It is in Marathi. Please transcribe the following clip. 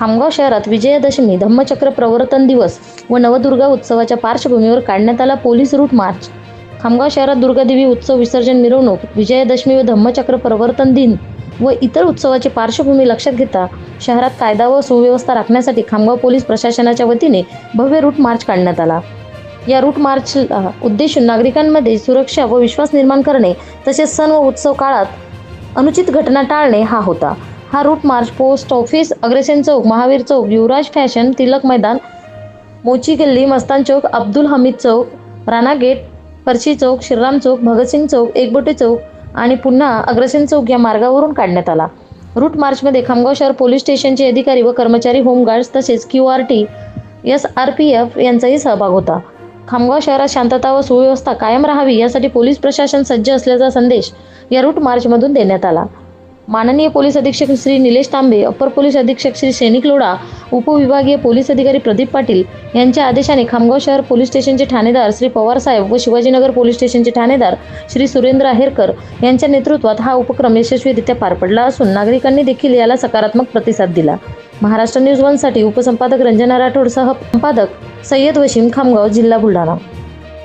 खामगाव शहरात विजयादशमी धम्मचक्र प्रवर्तन दिवस व नवदुर्गा उत्सवाच्या पार्श्वभूमीवर काढण्यात आला पोलीस रूट मार्च. खामगाव शहरात दुर्गादेवी उत्सव विसर्जन मिरवणूक विजयादशमी व धम्मचक्र प्रवर्तन दिन व इतर उत्सवाची पार्श्वभूमी लक्षात घेता शहरात कायदा व सुव्यवस्था राखण्यासाठी खामगाव पोलीस प्रशासनाच्या वतीने भव्य रूट मार्च काढण्यात आला. या रूट मार्चला उद्देशून नागरिकांमध्ये सुरक्षा व विश्वास निर्माण करणे तसेच सण व उत्सव काळात अनुचित घटना टाळणे हा होता. हा route march post office Agrasen Chowk Mahavir Chowk Yuvraj fashion Tilak Maidan Mochi Galli Mastan Chowk Abdul Hamid Chowk Rana gate Pharshi Chowk Shriram चौक भगतसिंग चौक एकबोटे चौक आणि पुन्हा अग्रसेन चौक या मार्गावरून काढण्यात आला. रूट मार्चमध्ये खामगाव शहर पोलीस स्टेशनचे अधिकारी व कर्मचारी होमगार्ड्स तसेच Q R T S R P F यांचाही सहभाग होता. खामगाव शहरात शांतता व सुव्यवस्था कायम राहावी यासाठी पोलीस प्रशासन सज्ज असल्याचा संदेश या रूट मार्चमधून देण्यात आला. माननीय पोलीस अधीक्षक श्री निलेश तांबे अप्पर पोलीस अधीक्षक श्री सैनिक लोढा उपविभागीय पोलीस अधिकारी प्रदीप पाटील यांच्या आदेशाने खामगाव शहर पोलीस स्टेशनचे ठाणेदार श्री पवार साहेब व शिवाजीनगर पोलीस स्टेशनचे ठाणेदार श्री सुरेंद्र आहेरकर यांच्या नेतृत्वात हा उपक्रम यशस्वीरित्या पार पडला असून नागरिकांनी देखील याला सकारात्मक प्रतिसाद दिला. महाराष्ट्र न्यूज वनसाठी उपसंपादक रंजना राठोडसह संपादक सय्यद वशीम खामगाव जिल्हा बुलढाणा.